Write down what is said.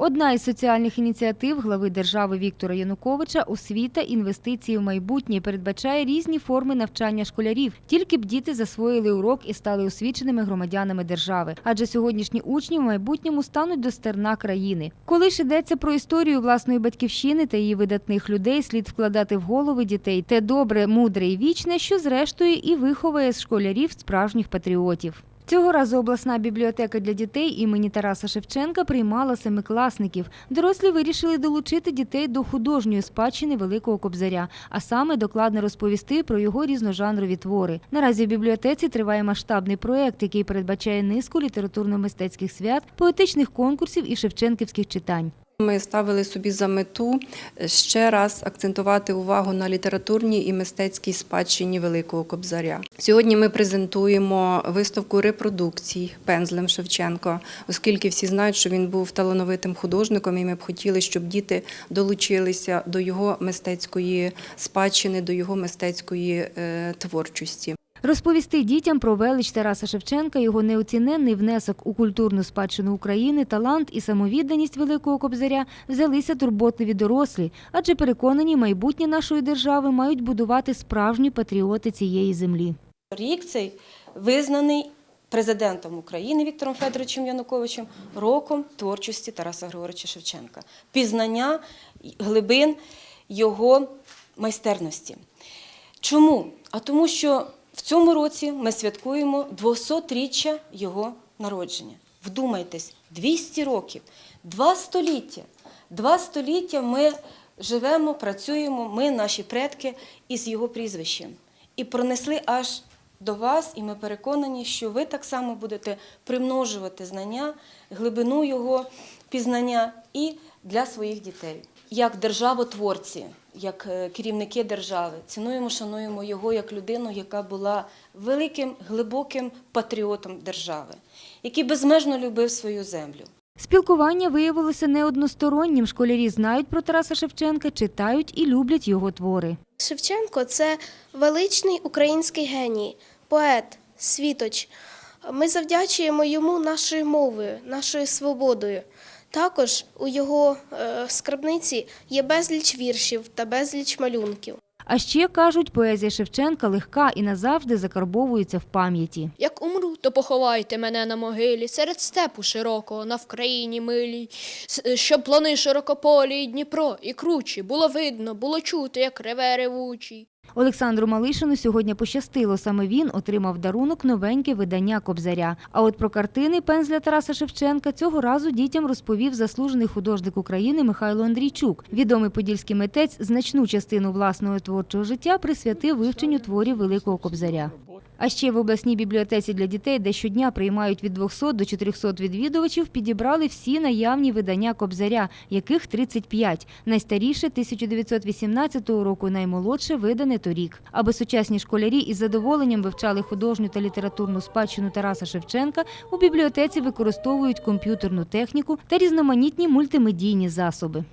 Одна із соціальних ініціатив глави держави Віктора Януковича освіта, інвестиції в майбутнє передбачає різні форми навчання школярів. Тільки б діти засвоїли урок і стали освіченими громадянами держави. Адже сьогоднішні учні в майбутньому стануть до стерна країни. Коли ж йдеться про історію власної батьківщини та її видатних людей, слід вкладати в голови дітей те добре, мудре і вічне, що зрештою і виховує з школярів справжніх патріотів. Цього разу обласна бібліотека для дітей імені Тараса Шевченка приймала семикласників. Дорослі вирішили долучити дітей до художньої спадщини Великого Кобзаря, а саме докладно розповісти про його різножанрові твори. Наразі в бібліотеці триває масштабний проект, який передбачає низку літературно-мистецьких свят, поетичних конкурсів і шевченківських читань. Ми ставили собі за мету ще раз акцентувати увагу на літературній і мистецькій спадщині Великого Кобзаря. Сьогодні ми презентуємо виставку репродукцій пензлем Шевченко, оскільки всі знають, що він був талановитим художником, і ми б хотіли, щоб діти долучилися до його мистецької спадщини, до його мистецької е, творчості. Розповісти дітям про велич Тараса Шевченка, його неоціненний внесок у культурну спадщину України, талант і самовідданість Великого Кобзаря взялися турботливі дорослі, адже переконані, майбутнє нашої держави мають будувати справжні патріоти цієї землі. Рік цей визнаний президентом України Віктором Федоровичем Януковичем роком творчості Тараса Григоровича Шевченка, пізнання глибин його майстерності. Чому? А тому, що в цьому році ми святкуємо 200-річчя його народження. Вдумайтесь, 200 років, два століття. Два століття ми живемо, працюємо, ми, наші предки, із його прізвищем. І пронесли аж до вас, і ми переконані, що ви так само будете примножувати знання, глибину його пізнання і для своїх дітей. Як державотворці, як е, керівники держави, цінуємо, шануємо його як людину, яка була великим, глибоким патріотом держави, який безмежно любив свою землю. Спілкування виявилося неодностороннім. Школярі знають про Тараса Шевченка, читають і люблять його твори. Шевченко це величний український геній, поет, світоч. Ми завдячуємо йому нашою мовою, нашою свободою. Також у його е, скарбниці є безліч віршів та безліч малюнків. А ще кажуть, поезія Шевченка легка і назавжди закарбовується в пам'яті. Як умру, то поховайте мене на могилі серед степу широкого на Вкраїні милій, щоб плани широкополі, і Дніпро, і кручі було видно, було чути, як реве ревучий. Олександру Малишину сьогодні пощастило. Саме він отримав дарунок новеньке видання Кобзаря. А от про картини пензля Тараса Шевченка цього разу дітям розповів заслужений художник України Михайло Андрійчук. Відомий подільський митець значну частину власного творчого життя присвятив вивченню творів Великого Кобзаря. А ще в обласній бібліотеці для дітей, де щодня приймають від 200 до 400 відвідувачів, підібрали всі наявні видання Кобзаря, яких 35. Найстаріше 1918 року, наймолодше видане торік. Аби сучасні школярі із задоволенням вивчали художню та літературну спадщину Тараса Шевченка, у бібліотеці використовують комп'ютерну техніку та різноманітні мультимедійні засоби.